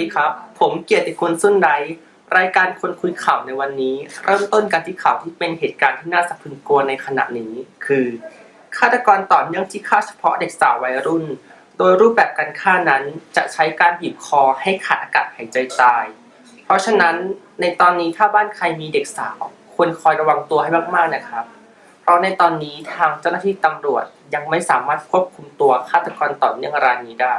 ดีครับ ผมเกียรติคุณสุนไดรายการคนคุยข่าวในวันนี้ เริ่มต้นกันที่ข่าวที่เป็นเหตุการณ์ที่น่าสะพรึงกลัวในขณะนี้ คือฆาตกรต่อเนื่องที่ฆ่าเฉพาะเด็กสาววัยรุ่น โดยรูปแบบการฆ่านั้นจะใช้การบีบคอให้ขาดอากาศหายใจตาย เพราะฉะนั้นในตอนนี้ถ้าบ้านใครมีเด็กสาวควรคอยระวังตัวให้มากๆนะครับ เพราะในตอนนี้ทางเจ้าหน้าที่ตำรวจยังไม่สามารถควบคุมตัวฆาตกรต่อเนื่องรายนี้ได้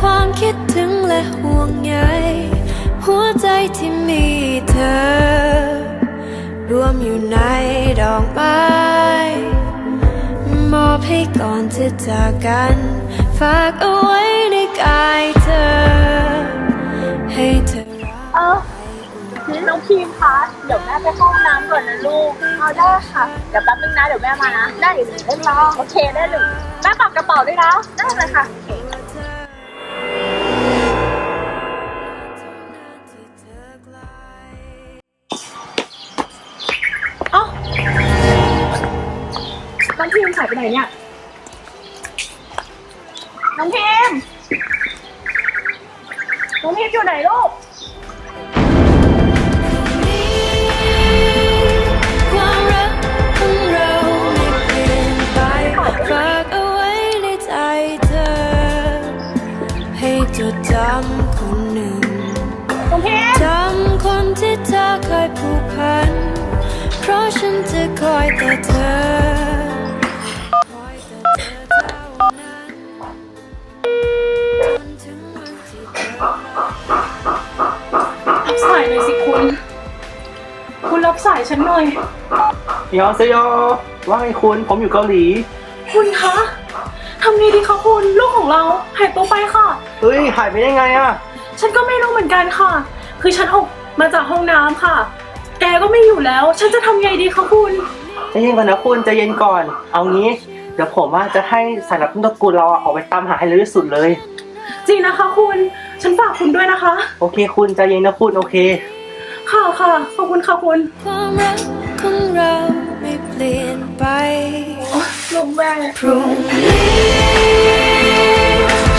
ความคิดถึงและห่วงใยหัวใจที่มีเธอ รวมอยู่ในดอกไม้มอบให้ก่อนที่จากกัน ฝากเอาไว้ในกายเธอ ให้เธอรักเออน้องพีมคะเดี๋ยวแม่ไปเข้าห้องน้ำก่อนนะลูกเอาได้ค่ะ เดี๋ยวแป๊บนึงนะ เดี๋ยวแม่มานะ ได้เลยได้รอโอเคได้เลยแม่ฝากกระเป๋าด้วยนะได้เลยค่ะโอเค น้องพีมหายไปไหนเนี่ย น้องพีมน้องพีมอยู่ไหนลูก ความรักของเราไม่เปลี่ยนไปฝากเอาไว้ในใจเธอ ให้จดจำคนหนึ่ง น้องพีมจำคนที่เธอเคยผูกพัน เพราะฉันจะคอยแต่เธอ ฉันหน่อยยอเซโยว่าไงคุณ ผมอยู่เกาหลี คุณคะทำไงดีคะคุณ ลูกของเราหายตัวไปค่ะ เฮ้ย หายไปได้ไงอะ ฉันก็ไม่รู้เหมือนกันค่ะ คือฉันออกมาจากห้องน้ำค่ะ แกก็ไม่อยู่แล้ว ฉันจะทำไงดีคะคุณ ใจเย็นก่อนนะคุณใจเย็นก่อน เอางี้ เดี๋ยวผมว่าจะให้สายลับต้นตระกูลเราอะออกไปตามหาให้เร็วที่สุดเลย จริงนะคะคุณ ฉันฝากคุณด้วยนะคะ โอเคคุณใจเย็นนะคุณโอเค ค่ะค่ะขอบคุณค่ะคุณความรักของเราไม่เปลี่ยนไปลมแม่พรุ่งนี้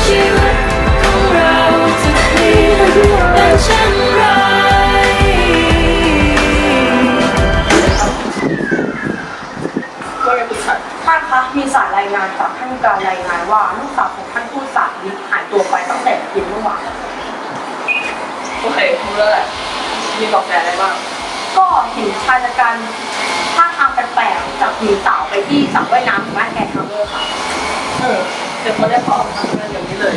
ชีวิตของเราจะเปลี่ยนเป็นเช่นไรท่านคะมีสายรายงานจากท่านการรายงานว่าลูกสาวของท่านผู้สาวิทหายตัวไปตั้งแต่เย็นเมื่อวานโอเครู้แล้วแหละ มีบอกแสอะไรบ้างก็เห็นชายชะกันท่าทางแปลกๆจากหญิงสาวไปที่สระว่ายน้ำของบ้านแกทาวเวอร์ค่ะ เออเดี๋ยวเขาได้ขอทำงานอย่างนี้เลย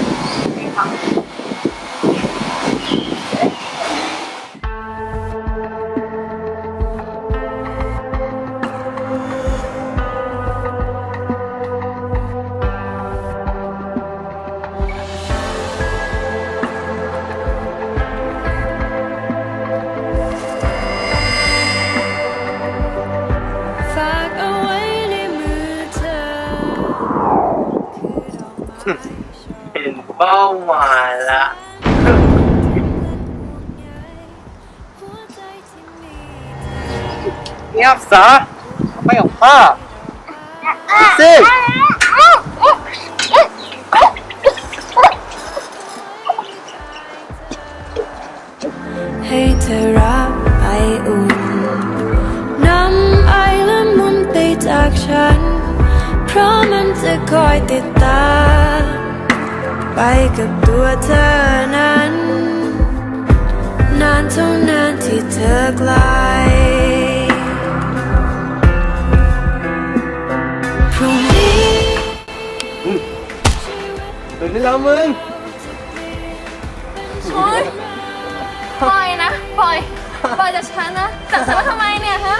เห็นเป้าหมายละหัวใจที่มีเงียบซะไปกับพ่อสิ เพราะมันจะคอยติดตาม ไปกับตัวเธอนั้น นานเท่านานที่เธอไกล พรุ่งนี้ตื่นได้แล้วมึง โอ๊ยปล่อยนะ ปล่อย ปล่อยจากฉันนะจับฉันมาทำไมเนี่ยฮะ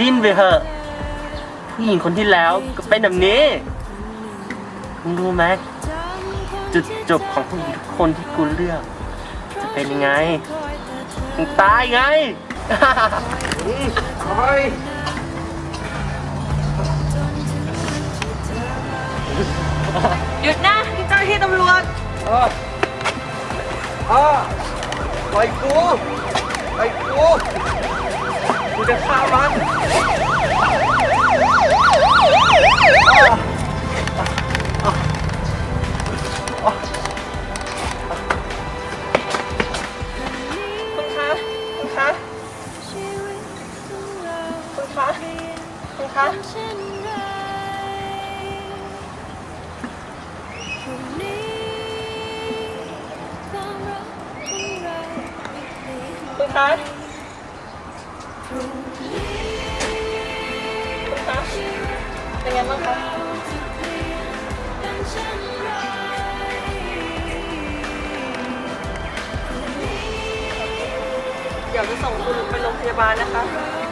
ดิ้นไปเถอะผู้หญิงคนที่แล้วก็เป็นแบบนี้มึงรู้ไหมจุดจบของผู้หญิงทุกคนที่กูเลือก จะเป็นยังไงมึงตายไงโอ้ยหยุดนะเจ้าหน้าที่ตำรวจอ้ออ้อปล่อยกูปล่อยกูกู จะฆ่ามันคุณคะคุณคะคุณคะคุณคะคุณคะ เป็นไงบ้างคะเดี๋ยวจะส่งคุณไปโรงพยาบาลนะคะ